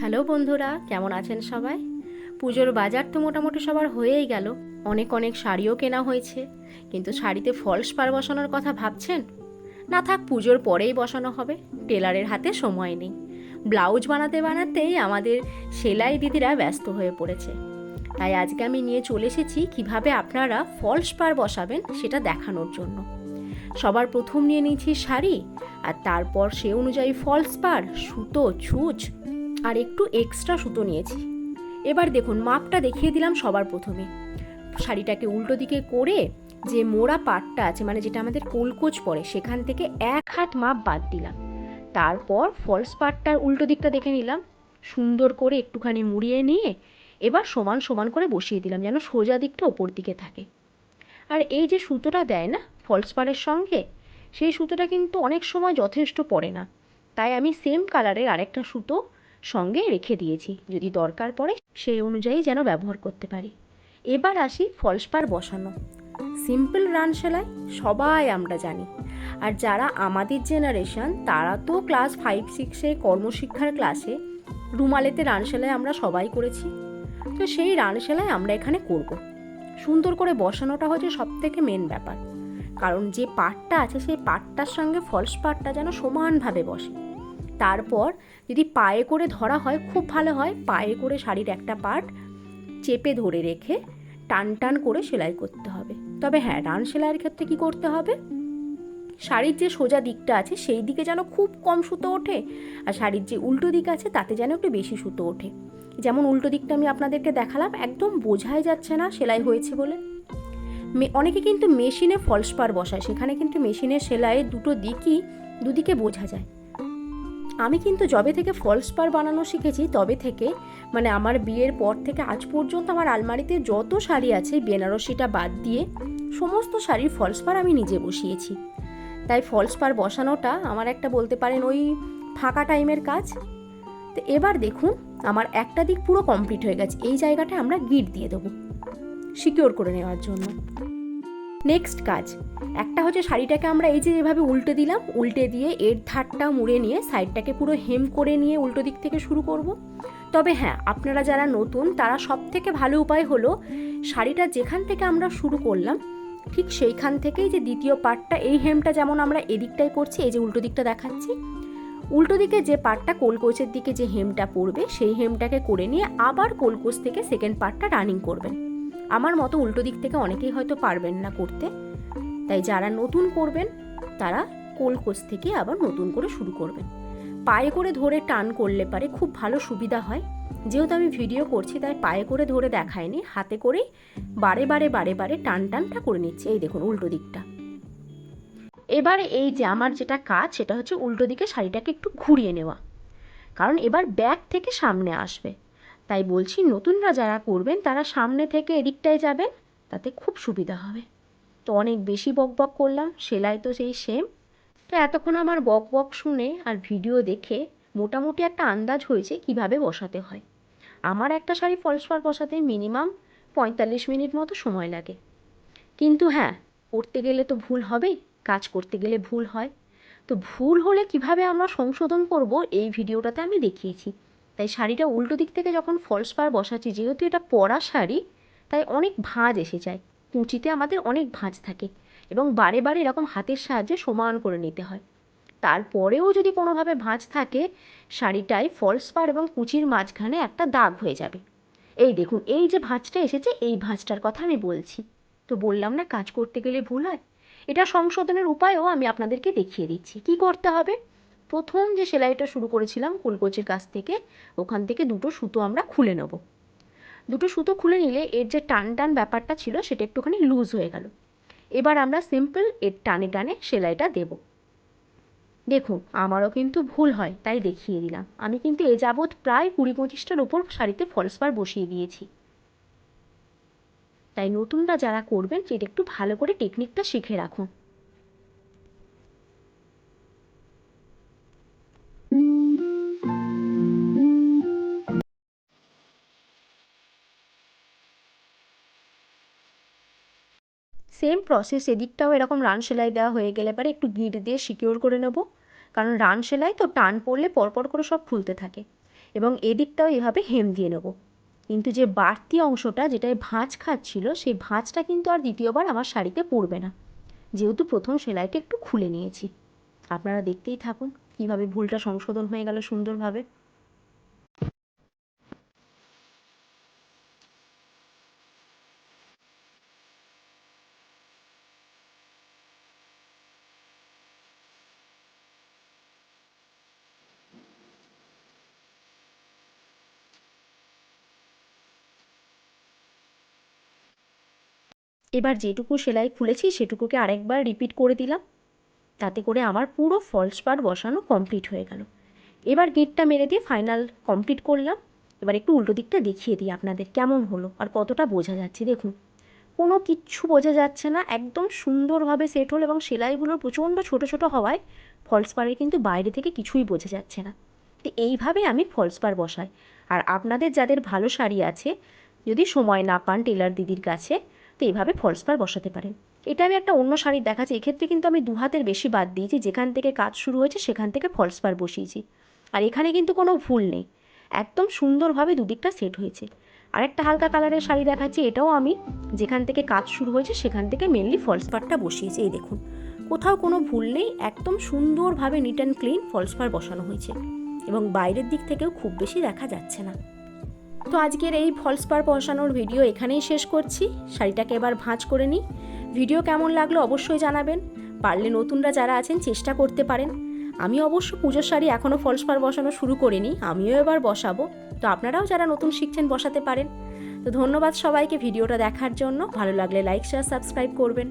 Hello বন্ধুরা, কেমন আছেন সবাই? পুজোর বাজার তো মোটামুটি সবার হয়েই গেল। অনেক অনেক শাড়িও কেনা হয়েছে। কিন্তু শাড়িতে ফলস পার বসানোর কথা ভাবছেন? না থাক, পুজোর পরেই বসানো হবে। টেলারের হাতে সময় নেই। ব্লাউজ বানাতে বানাতেই আমাদের সেলাই দিদিরা ব্যস্ত হয়ে পড়েছে। তাই আজকে আমি নিয়ে চলে এসেছি কীভাবে আপনারা ফলস পার বসাবেন সেটা দেখানোর জন্য। সবার প্রথম নিয়ে নিয়েছি শাড়ি, আর তারপর সে অনুযায়ী ফলস পার সুতো, ছুঁচ আর একটু এক্সট্রা সুতো নিয়েছি। এবার দেখুন, মাপটা দেখিয়ে দিলাম সবার প্রথমে। শাড়িটাকে উল্টো দিকে করে যে মোড়া পাটটা আছে মানে যেটা আমাদের কোলকোচ পড়ে সেখান থেকে এক হাত মাপ বাদ দিলাম। তারপর ফলস পাটটার উল্টো দিকটা দেখে নিলাম। সুন্দর করে একটুখানি মুড়িয়ে নিয়ে এবার সমান সমান করে বসিয়ে দিলাম, যেন সোজা দিকটা ওপর দিকে থাকে। আর এই যে সুতোটা দেয় না ফলস পাড়ের সঙ্গে, সেই সুতোটা কিন্তু অনেক সময় যথেষ্ট পড়ে না। তাই আমি সেম কালারের আরেকটা সুতো সঙ্গে রেখে দিয়েছি। যদি দরকার পড়ে, সেই অনুযায়ী যেন ব্যবহার করতে পারি। এবার আসি ফলস পার বসানো। সিম্পল রান সেলাই সবাই আমরা জানি। আর যারা আমাদের জেনারেশন, তারা তো ক্লাস ফাইভ, সিক্সে কর্মশিক্ষার ক্লাসে রুমালেতে রান সেলাই আমরা সবাই করেছি। তো সেই রান সেলাই আমরা এখানে করব। সুন্দর করে বসানোটা হচ্ছে সব থেকে মেন ব্যাপার। কারণ যে পাটটা আছে, সেই পাটটার সঙ্গে ফলস পাটটা যেন সমানভাবে বসে। তারপর যদি পায়ে করে ধরা হয়, খুব ভালো হয়। পায়ে করে শাড়ির একটা পার্ট চেপে ধরে রেখে টান টান করে সেলাই করতে হবে। তবে হ্যাঁ রান সেলাইয়ের ক্ষেত্রে কি করতে হবে? শাড়ির যে সোজা দিকটা আছে, সেই দিকে যেন খুব কম সুতো ওঠে আর শাড়ির যে উল্টো দিক আছে, তাতে যেন একটু বেশি সুতো ওঠে। যেমন উল্টো দিকটা আমি আপনাদেরকে দেখালাম, একদম বোঝাই যাচ্ছে না সেলাই হয়েছে বলে। অনেকে কিন্তু মেশিনে ফলস পার বসায়, সেখানে কিন্তু মেশিনের সেলাইয়ের দুটো দিকই দুদিকে বোঝা যায়। আমি কিন্তু যবে থেকে ফলস পার বানানো শিখেছি, তবে থেকে মানে আমার বিয়ের পর থেকে আজ পর্যন্ত আমার আলমারিতে যত শাড়ি আছে, বেনারসিটা বাদ দিয়ে সমস্ত শাড়ির ফলস পার আমি নিজে বসিয়েছি। তাই ফলস পার বসানোটা আমার একটা বলতে পারেন ওই ফাঁকা টাইমের কাজ। তো এবার দেখুন, আমার একটা দিক পুরো কমপ্লিট হয়ে গেছে, এই জায়গাটা আমরা গিট দিয়ে দেবো সিকিওর করে নেওয়ার জন্য। নেক্সট কাজ। একটা হচ্ছে শাড়িটাকে আমরা এই যে যেভাবে উল্টে দিলাম, উল্টে দিয়ে এর ধারটা মুড়ে নিয়ে সাইডটাকে পুরো হেম করে নিয়ে উল্টো দিক থেকে শুরু করব। তবে হ্যাঁ আপনারা যারা নতুন, তারা সব থেকে ভালো উপায় হলো শাড়িটা যেখান থেকে আমরা শুরু করলাম, ঠিক সেইখান থেকেই যে দ্বিতীয় পার্টটা এই হেমটা যেমন আমরা এদিকটাই করছি, এই যে উল্টো দিকটা দেখাচ্ছি। উল্টো দিকে যে পার্টটা কোলকোচের দিকে যে হেমটা পড়বে, সেই হেমটাকে করে নিয়ে আবার কোলকোচ থেকে সেকেন্ড পার্টটা রানিং করবেন। আমার মতো উল্টো দিক থেকে অনেকেই হয়তো পারবেন না করতে। তাই যারা নতুন করবেন, তারা কোলকোচ থেকে আবার নতুন করে শুরু করবেন। পায়ে করে ধরে টান করলে পারে খুব ভালো সুবিধা হয়। যেহেতু আমি ভিডিও করছি, তাই পায়ে করে ধরে দেখায়নি। হাতে করেই বারে বারে বারে বারে টান টানটা করে নিচ্ছে। এই দেখুন উল্টো দিকটা। এবার এই যে আমার যেটা কাজ, সেটা হচ্ছে উল্টো দিকে শাড়িটাকে একটু ঘুরিয়ে নেওয়া। কারণ এবার ব্যাক থেকে সামনে আসবে। তাই বলছি নতুনরা যারা করবেন, তারা সামনে থেকে এদিকটায় যাবেন, তাতে খুব সুবিধা হবে। তো অনেক বেশি বক বক করলাম, সেলাই তো সেই সেম তো এতক্ষণ আমার বক বক শুনে আর ভিডিও দেখে মোটামুটি একটা আন্দাজ হয়েছে কীভাবে বসাতে হয়। আমার একটা শাড়ি ফলস পার বসাতে মিনিমাম পঁয়তাল্লিশ মিনিট মতো সময় লাগে। কিন্তু হ্যাঁ করতে গেলে তো ভুল হবেই কাজ করতে গেলে ভুল হয়। তো ভুল হলে কীভাবে আমরা সংশোধন করব, এই ভিডিওটাতে আমি দেখিয়েছি। তাই শাড়িটা উল্টো দিক থেকে যখন ফলস পার বসাচ্ছি, যেহেতু এটা পরা শাড়ি, তাই অনেক ভাঁজ এসে যায়। কুঁচিতে আমাদের অনেক ভাঁজ থাকে এবং বারে বারে এরকম হাতের সাহায্যে সমান করে নিতে হয়। তারপরেও যদি কোনোভাবে ভাঁজ থাকে শাড়িটায় ফলস পার এবং কুচির মাঝখানে একটা দাগ হয়ে যাবে। এই দেখুন, এই যে ভাঁজটা এসেছে, এই ভাঁজটার কথা আমি বলছি। তো বললাম না, কাজ করতে গেলে ভুল হয়? এটা সংশোধনের উপায়ও আমি আপনাদেরকে দেখিয়ে দিচ্ছি। কি করতে হবে? প্রথম যে সেলাইটা শুরু করেছিলাম কুলকোচের কাছ থেকে, ওখান থেকে দুটো সুতো আমরা খুলে নেব। দুটো সুতো খুলে নিলে এর যে টান টান ব্যাপারটা ছিল সেটা একটুখানি লুজ হয়ে গেল। এবার আমরা সিম্পল এর টানে টানে সেলাইটা দেব। দেখুন, আমারও কিন্তু ভুল হয়, তাই দেখিয়ে দিলাম। আমি কিন্তু এ যাবৎ প্রায় কুড়ি পঁচিশটার ওপর শাড়িতে ফলস পার বসিয়ে দিয়েছি। তাই নতুনরা যারা করবেন সেটা একটু ভালো করে টেকনিকটা শিখে রাখুন। সেম প্রসেস এদিকটাও এরকম রান সেলাই দেওয়া হয়ে গেলে পরে একটু গিট দিয়ে সিকিওর করে নেব। কারণ রান সেলাই তো টান পড়লে পরপর করে সব খুলতে থাকে। এবং এদিকটাও এভাবে হেম দিয়ে নেব। কিন্তু যে বাড়তি অংশটা যেটায় ভাঁজ খাচ্ছিল সেই ভাঁজটা কিন্তু আর দ্বিতীয়বার আমার শাড়িতে পড়বে না। যেহেতু প্রথম সেলাইটা একটু খুলে নিয়েছি। আপনারা দেখতেই থাকুন কীভাবে ভুলটা সংশোধন হয়ে গেল সুন্দরভাবে। এবার যেটুকু সেলাই খুলেছি, সেটুকুকে আরেকবার রিপিট করে দিলাম। তাতে করে আমার পুরো ফলস পার্ট বসানো কমপ্লিট হয়ে গেল। এবার গেটটা মেরে দিয়ে ফাইনাল কমপ্লিট করলাম। এবার একটু উল্টো দিকটা দেখিয়ে দিই আপনাদের কেমন হলো আর কতটা বোঝা যাচ্ছে। দেখুন, কোনো কিচ্ছু বোঝা যাচ্ছে না। একদম সুন্দরভাবে সেট হলো এবং সেলাইগুলো প্রচণ্ড ছোটো ছোটো হওয়ায় ফলস পাড়ের কিন্তু বাইরে থেকে কিছুই বোঝা যাচ্ছে না। তো এইভাবে আমি ফলস পাড় বসাই। আর আপনাদের যাদের ভালো শাড়ি আছে, যদি সময় না পান টেলার দিদির কাছে তো এইভাবে ফলস পাড় বসাতে পারেন এটা আমি একটা অন্য শাড়ি দেখাচ্ছি। এক্ষেত্রে কিন্তু আমি দু হাতের বেশি বাদ দিয়েছি। যেখান থেকে কাজ শুরু হয়েছে, সেখান থেকে ফলস পাড় বসিয়েছি। আর এখানে কিন্তু কোনো ভুল নেই। একদম সুন্দরভাবে দুদিকটা সেট হয়েছে। আরেকটা হালকা কালারের শাড়ি দেখাচ্ছি। এটাও আমি যেখান থেকে কাজ শুরু হয়েছে, সেখান থেকে মেনলি ফলস পাড়টা বসিয়েছি। এই দেখুন, কোথাও কোনো ভুল নেই। একদম সুন্দরভাবে নিট অ্যান্ড ক্লিন ফলস পাড় বসানো হয়েছে। এবং বাইরের দিক থেকেও খুব বেশি দেখা যাচ্ছে না। তো আজকের এই ফলস পার বসানোর ভিডিও এখানেই শেষ করছি। শাড়িটাকে এবার ভাঁজ করে নিই। ভিডিও কেমন লাগল অবশ্যই জানাবেন। পারলে নতুনরা যারা আছেন চেষ্টা করতে পারেন। আমি অবশ্য পুজোর শাড়ি এখনও ফলস পার বসানো শুরু করিনি, আমিও এবার বসাবো। তো আপনারাও যারা নতুন শিখছেন বসাতে পারেন। তো ধন্যবাদ সবাইকে ভিডিওটা দেখার জন্য। ভালো লাগলে লাইক শেয়ার সাবস্ক্রাইব করবেন।